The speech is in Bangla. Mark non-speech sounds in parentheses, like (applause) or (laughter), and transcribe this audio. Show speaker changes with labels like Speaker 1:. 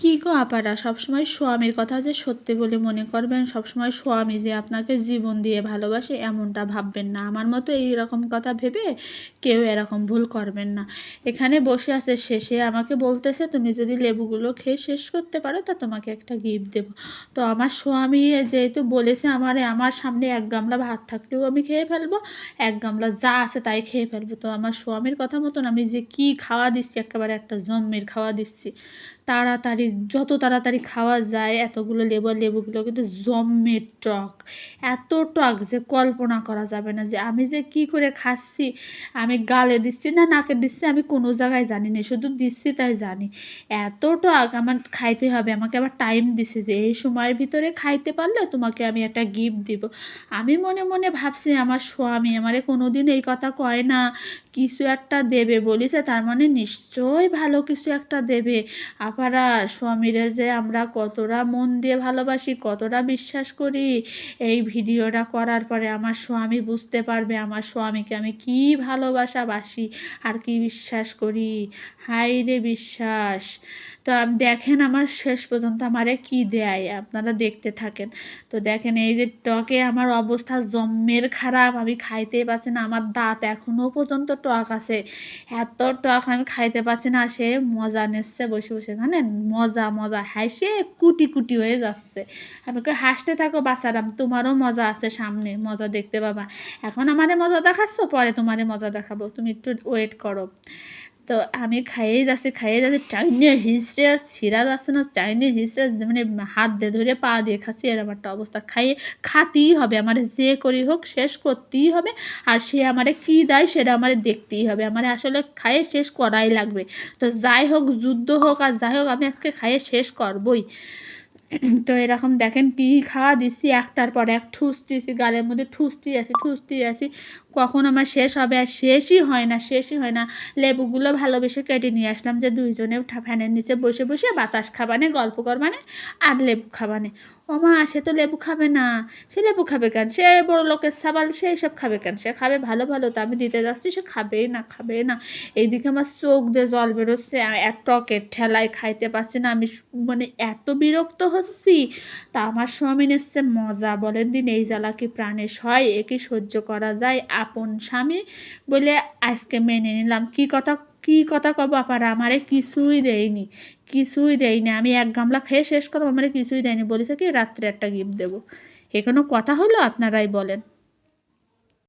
Speaker 1: কি গো আপারা? সবসময় স্বামীর কথা যে সত্যি বলে মনে করবেন, সবসময় স্বামী যে আপনাকে জীবন দিয়ে ভালোবাসে এমনটা ভাববেন না। আমার মতো এই রকম কথা ভেবে কেউ এরকম ভুল করবেন না। এখানে বসে আছে শেষে, আমাকে বলতেছে, তুমি যদি লেবুগুলো খেয়ে শেষ করতে পারো, তো তোমাকে একটা গিফট দেবো। তো আমার স্বামী যেহেতু বলেছে, আমার আমার সামনে এক গামলা ভাত থাকলেও আমি খেয়ে ফেলব, এক গামলা যা আছে তাই খেয়ে ফেলব। তো আমার স্বামীর কথা মতন আমি যে কি খাওয়া দিচ্ছি, একেবারে একটা জম্মের খাওয়া দিচ্ছি। তাড়াতাড়ি, যত তাড়াতাড়ি খাওয়া যায় এতগুলো লেবু লেবুগুলো কিন্তু জম্মের টক। এত টক যে কল্পনা করা যাবে না যে আমি যে কি করে খাচ্ছি, আমি গালে দিচ্ছি না নাকে দিচ্ছি আমি কোনো জায়গায় জানি না, শুধু দিচ্ছি তাই জানি। এত টক আমার খাইতে হবে, আমাকে আবার টাইম দিছে যে এই সময়ের ভিতরে খাইতে পারলে তোমাকে আমি একটা গিফট দিব। আমি মনে মনে ভাবছি আমার স্বামী আমারে কোনো দিন এই কথা কয় না, কিছু একটা দেবে বলিছে, তার মানে নিশ্চয়ই ভালো কিছু একটা দেবে। আপারা স্বামীরা যে আমরা কতটা মন দিয়ে ভালোবাসি, কতটা বিশ্বাস করি, এই ভিডিওটা করার পরে আমার স্বামী বুঝতে পারবে আমার স্বামীকে আমি কি ভালোবাসা বাসি আর কি বিশ্বাস করি। হাই রে বিশ্বাস! তো দেখেন আমার শেষ পর্যন্ত আমারে কি দেয়, আপনারা দেখতে থাকেন। তো দেখেন এই যে টকে আমার অবস্থা জম্মের খারাপ, আমি খাইতেই পারছি না, আমার দাঁত এখনও পর্যন্ত টক আছে। এত টক আমি খাইতে পারছি না, সে মজা নিচ্ছে, বসে বসে। জানেন মজা মজা। হাসে, কুটি কুটি হয়ে যাচ্ছে। আমি কই, হাসতে থাকো বাচ্চারাম তোমারও মজা আছে সামনে, মজা দেখতে পাবা। এখন আমারে মজা দেখাচ্ছ, পরে তোমারে মজা দেখাবো। তুমি একটু ওয়েট করো। তো আমি খাইয়ে যাচ্ছি খাইয়ে যাচ্ছি চাইনে হিসড়ে ছিঁড়া যাচ্ছে না চাইনে হিসড়ে মানে হাত দিয়ে ধরে পা দিয়ে খাচ্ছি এরকম একটা অবস্থা। খাইয়ে খাতেই হবে, আমার যে করি হোক, শেষ করতেই হবে, আর সে আমারে কী দেয় সেটা আমারে দেখতেই হবে। আমার আসলে খাইয়ে শেষ করাই লাগবে। তো যাই হোক, যুদ্ধ হোক আর যাই হোক, আমি আজকে খাইয়ে শেষ করবই। (clears throat) তো এরকম দেখেন কি খাওয়া দিচ্ছি, একটার পর এক ঠুস দিচ্ছি গালের মধ্যে ঠুসতি আসি ঠুসতি আসি কখন আমার শেষ হবে আর শেষই হয় না, শেষই হয় না। লেবুগুলো ভালোবেসে কেটে নিয়ে আসলাম যে দুইজনে ফ্যানের নিচে বসে বসে বাতাস খাবানে, গল্প করবানে আর লেবু খাবানে। ও মা, সে তো লেবু খাবে না। সে লেবু খাবে কেন? সে বড় লোকের সাবাল, সে সব খাবে কেন? সে খাবে ভালো ভালো তো আমি দিতে যাচ্ছি, সে খাবেই না খাবে না। এইদিকে আমার চোখ দিয়ে জল বেরোচ্ছে এক টকের ঠেলায় খাইতে পারছি না, আমি মানে এত বিরক্ত হচ্ছি। তা আমার স্বামী এসছে মজা বলেন দিন, এই জ্বালা কি প্রাণেশ হয় এ কি সহ্য করা যায়? আপন স্বামী বলে আজকে মেনে নিলাম। কি কথা কি কথা কব আপারা? আমারে কিছুই দেয়নি কিছুই দেয়নি। আমি এক গামলা খেয়ে শেষ করব, আমারে কিছুই দেয়নি। বলেছে কি, রাত্রে একটা গিফট দেবো। এ কোনো কথা হলো? আপনারাই বলেন।